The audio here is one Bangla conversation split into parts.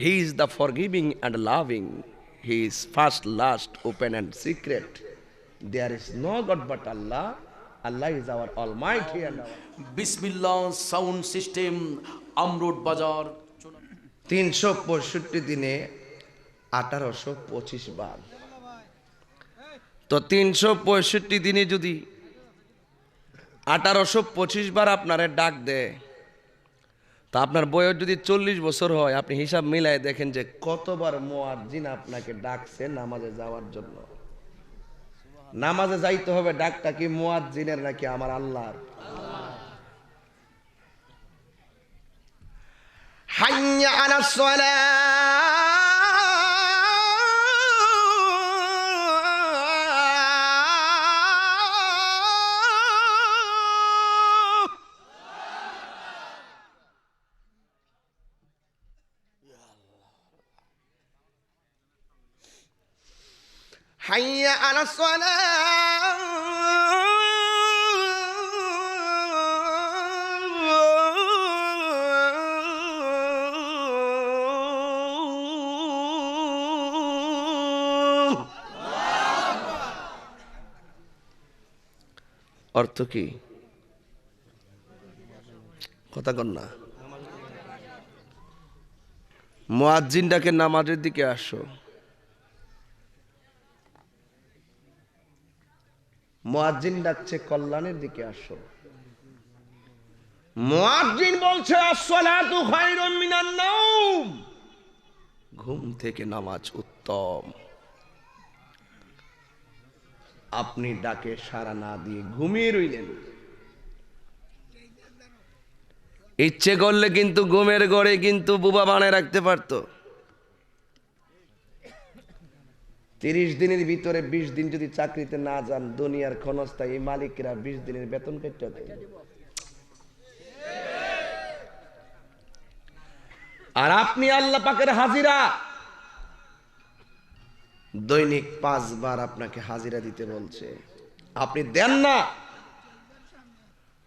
He is the forgiving and loving. He is first, last, open and secret. There is no God but Allah. Allah is our Almighty and our বিসমিল্লা সাউন্ড সিস্টেম আমরুট বাজার তিনশো পঁয়ষট্টি দিনে আঠারোশো পঁচিশ বার তো তিনশো পঁয়ষট্টি দিনে যদি আঠারোশো পঁচিশ বার আপনারে ডাক দেয় তা আপনার বয়স যদি চল্লিশ বছর হয়, আপনি হিসাব মিলাই দেখেন যে কতবার মোয়ার্জিন আপনাকে ডাকছে নামাজে যাওয়ার জন্য। নামাজে যাইতে হবে ডাকটা কি মোয়াজ্জিনের নাকি আমার আল্লাহর? হাইয়া আলা সলা حي على الصلاة অর্থ কি কথা কন না মোয়াজ্জিনটাকে নামাজের দিকে আসো মোয়াজ্জিন ডাকছে, কল্যাণের দিকে আসো। মোয়াজ্জিন বলছে, আসসালাতু খায়রুম ঘুম থেকে নামাজ উত্তম। আপনি ডাকে সাড়া না দিয়ে ঘুমিয়ে রইলেন। ইচ্ছে করলে কিন্তু ঘুমের গড়ে কিন্তু বুবা বানায় রাখতে পারতো। তিরিশ দিনের ভিতরে বিশ দিন যদি চাকরিতে না যান, দুনিয়ার ক্ষণস্থায়ী মালিকরা বিশ দিনের বেতন কেটে দেয়। আর আপনি আল্লাহ পাকের হাজিরা। দৈনিক পাঁচবার আপনাকে হাজিরা দিতে বলছে। আপনি দেন না।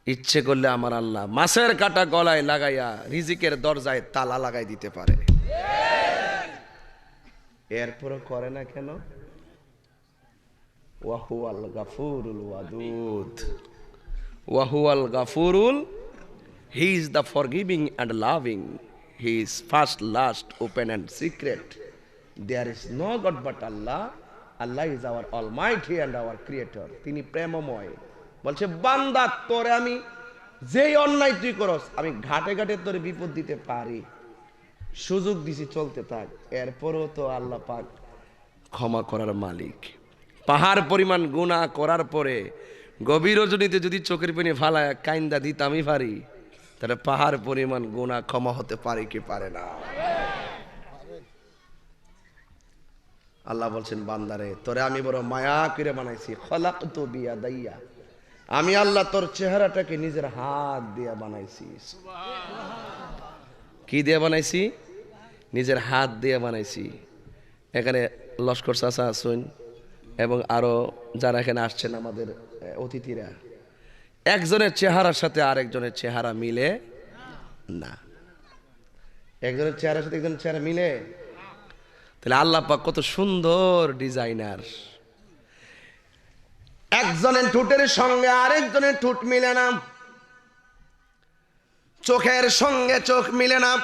ইচ্ছে করলে আমার আল্লাহ মাছের কাটা গলায় লাগাইয়া রিজিকের দরজায় তালা লাগাই দিতে পারে। এরপরও করে না কেন? ওয়াহুয়াল গাফুরুল ওয়াদুদ। ওয়াহুয়াল গাফুরুল, he is the forgiving and loving. He is first, last, open and secret. There is no god but Allah. Allah is our almighty and our creator. তিনি প্রেমময়। বলছে, বান্দা, তোরে আমি যেই অন্যায় তুই করস, আমি ঘাটে ঘাটে তোরে বিপদ দিতে পারি। সুযোগ দিছি চলতে থাক এরপরও তো আল্লাহ পাক ক্ষমা করার মালিক। পাহাড় পরিমাণ গুণা করার পরে গভীর রজনীতে যদি চোখের পানি ফালায়, কাইন্দা দিতামই পারি। তাহলে পাহাড় পরিমাণ গুণা ক্ষমা হতে পারে কি পারে না? আল্লাহ বলছেন, বান্দারে, তোরে আমি বড় মায়া করে বানাইছি। খলাক তো বিয়া দাইয়া আমি আল্লাহ তোর চেহারাটাকে নিজের হাত দিয়া বানাইছি। কি দিয়ে বানাইছি? নিজের হাত দিয়ে বানাইছি। এখানে লস্কর চাচা আসুন এবং আরও যারা এখানে আসছেন আমাদের অতিথিরা। একজনের চেহারার সাথে আরেকজনের চেহারা মিলে না। একজনের চেহারার সাথে একজনের চেহারা মিলে? তাহলে আল্লাহ পাক কত সুন্দর ডিজাইনার। একজনের ঠোঁটের সঙ্গে আরেকজনের ঠোঁট মিলে না। চোখের সঙ্গে চোখ মিলে না।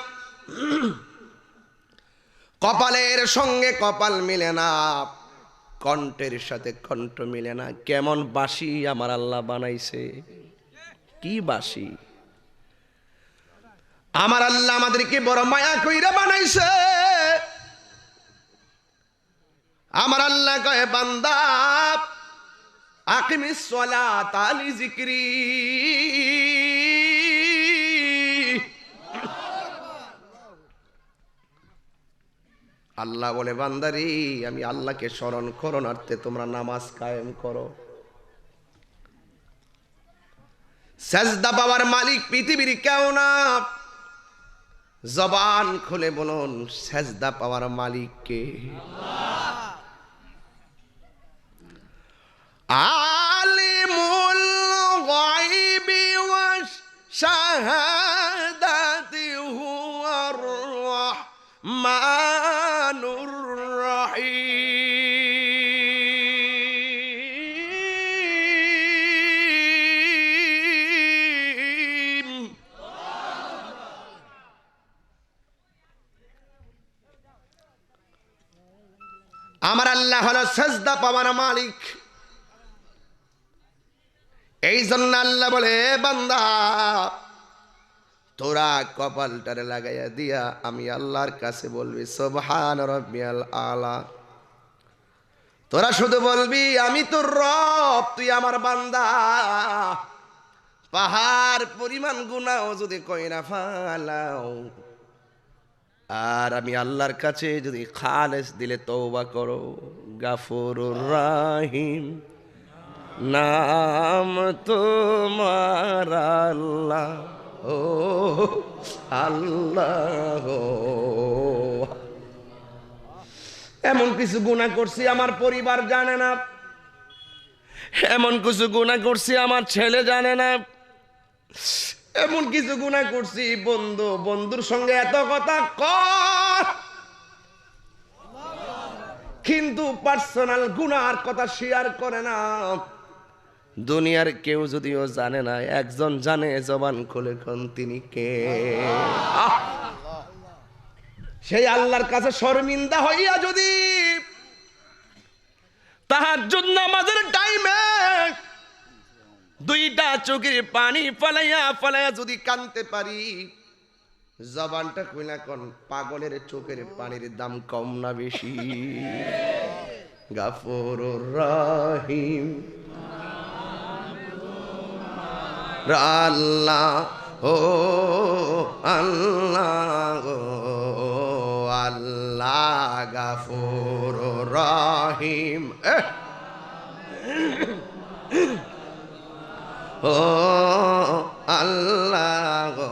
কপালের সঙ্গে কপাল মিলে না। কণ্ঠের সাথে কণ্ঠ মিলে না। কেমন বাসি আমার আল্লাহ বানাইছে। কি বাসি আমার আল্লাহ আমাদেরকে বড় মায়া কইরা বানাইছে। আমার আল্লাহ কয়ে, বান্দা, আকিমিস সালাত আলি জিকরি। আল্লাহ বলে, বান্দারি, আমি আল্লাহকে স্মরণ করণার্থে তোমরা নামাজ কায়েম করো। সেজদা পাওয়ার মালিক পৃথিবীর কেউ না। জবান খুলে বলুন, সেজদা পাওয়ার মালিককে আলিমুল গায়বি ওয়াশ শাহাদাতি আমার আল্লাহ হলো সেজদা পাওয়ার মালিক। এই জন্য আল্লাহ বলে বান্দা, তোরা কপালটারে লাগাইয়া দিয়া আমি আল্লাহর কাছে বলবি রব্বিয়াল আলা। তোরা শুধু বলবি, আমি তোর রব, তুই আমার বান্দা। পাহাড় পরিমাণ গুনাও যদি কইরা ফালাও আর আমি আল্লাহর কাছে যদি খালেস দিলে তৌবা করো। গাফুরুর রাহিম। নাম তোমার আল্লাহ, ও আল্লাহ। এমন কিছু গুণা করছি আমার পরিবার জানে না। এমন কিছু গুণা করছি আমার ছেলে জানে না। এমন কিছু গুণা করছি, বন্ধু, বন্ধুর সঙ্গে এত কথা কর। কিন্তু পার্সোনাল গুনার কথা শেয়ার করে না। দুনিয়ার কেউ যদিও জানে না, একজন জানে জবান খুলে কোন তিনি কে। সেই আল্লাহর কাছে শর্মিন্দা হইয়া যদি তাহার জন্য আমাদের দুইটা চোখের পানি ফলাইয়া ফলাইয়া যদি কানতে পারি, জবানটা কইনা কোন পাগলের চোখের পানির দাম কম না বেশি। গাফর রাহিম। আল্লাহ, ও আল্লাহ ও আল্লাহ, গাফর রাহিম। এহ! ও আল্লাহ গো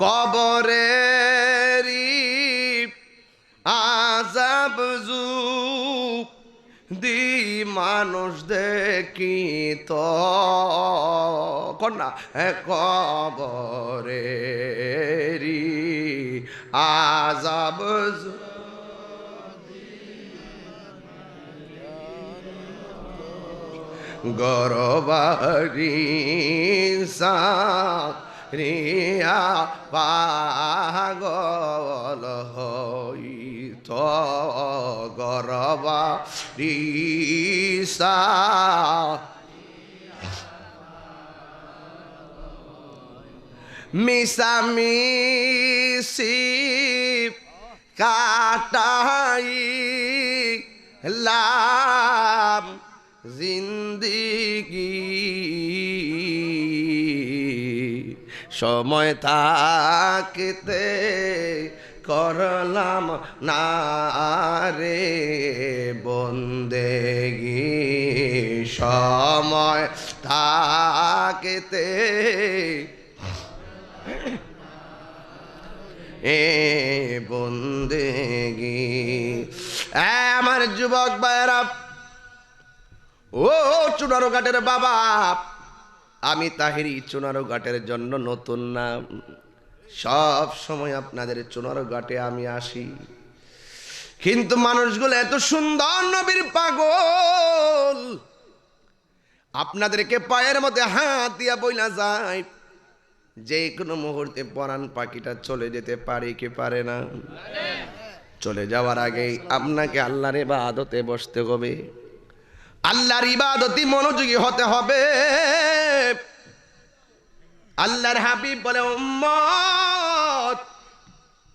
কবরেরি আজাব যুগ দি মানুষ দেখি তো কন্যা কবরেরি আজাব যুগ। গরবারি রিয়া পাগল হইত গরবা রিসা মিসামিসি কাটাই লাম জিন্দিগি। সময় থাকতে করলাম না রে বন্দেগি। সময় থাকতে এ বন্দেগি। আমার যুবক ভাইরা ও চুনারো ঘাটের বাবা, আমি তাহিরি চুনারো ঘাটের জন্য নতুন নাম সব সময় আপনাদের চুনারো ঘাটে আমি আসি। কিন্তু মানুষগুলো এত সুন্দর নবীর পাগল। আপনাদেরকে পায়ের মধ্যে হাত দিয়া বইলা যায়। যে কোনো মুহূর্তে পরাণ পাখিটা চলে যেতে পারে কি পারে না। চলে যাওয়ার আগে আপনাকে আল্লাহরে বা আদতে বসতে হবে। আল্লাহর ইবাদতি মনোযোগী হতে হবে। আল্লাহর হাবিব বলে উম্মত